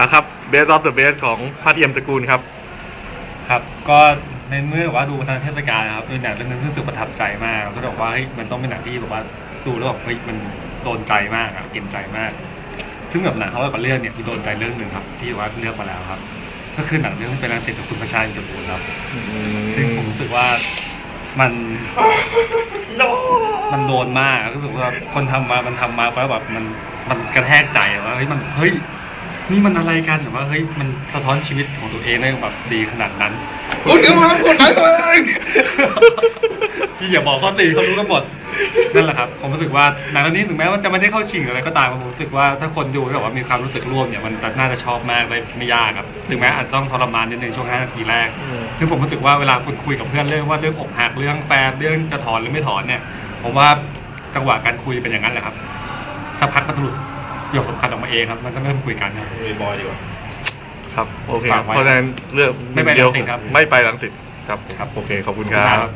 อะครับเบสออฟเดอะเบสของพัทเอี่ยมตระกูลครับ ครับ ก็ในเมื่อแบบว่าดูมาทางเทศกาลนะครับเป็นหนังเรื่องนึงที่รู้สึกประทับใจมากก็บอกว่าเฮ้ยมันต้องเป็นหนังที่แบบว่าดูแล้วแบบเฮ้ยมันโดนใจมากอะกินใจมาก ซึ่งแบบหนังเขาแบบเรื่องเนี่ยที่โดนใจเรื่องหนึ่งครับ ที่ว่าเลือกมาแล้วครับ ก็คือหนังเรื่องเป็นรังสิตกับคุณประชาชนจุลครับซึ่งผมรู้สึกว่ามันมันโดนมากรู้สึกว่าคนทำมามันทำมาแล้วแบบมันมันกระแทกใจอะว่าเฮ้ยมันเฮ้ย นี่มันอะไรกันแต่ว่าเฮ้ยมันสะท้อนชีวิตของตัวเองได้แบบดีขนาดนั้นคุณเดี๋ยวมาคุณไหนตัวเองพี่อย่าบอกเขาตีเขารู้กันหมดนั่นแหละครับผมรู้สึกว่าหนังเรื่องนี้ถึงแม้ว่าจะไม่ได้เข้าชิงหรืออะไรก็ตามผมรู้สึกว่าถ้าคนดูแล้วแบบว่ามีความรู้สึกร่วมเนี่ยมันน่าจะชอบมากเลยไม่ยากครับถึงแม้อาจจะต้องทรมานนิดนึงช่วง5นาทีแรกอืมคือผมรู้สึกว่าเวลาคุณคุยกับเพื่อนเรื่องว่าเรื่องอกหักเรื่องแฟนเรื่องจะถอนหรือไม่ถอนเนี่ย ผมว่าจังหวะการคุยเป็นอย่างนั้นแหละครับถ้าพักมันหลุด ประโยคสำคัญออกมาเองครับมันก็เริ่มคุยกันครับมีบอยดีกว่า ครับโอเคฝากไว้เพราะฉะนั้นเลือกไม่ไปเดียวรังสิตครับไม่ไปรังสิตครับครับ โอเคขอบคุณขอบคคุณรัมากครับบ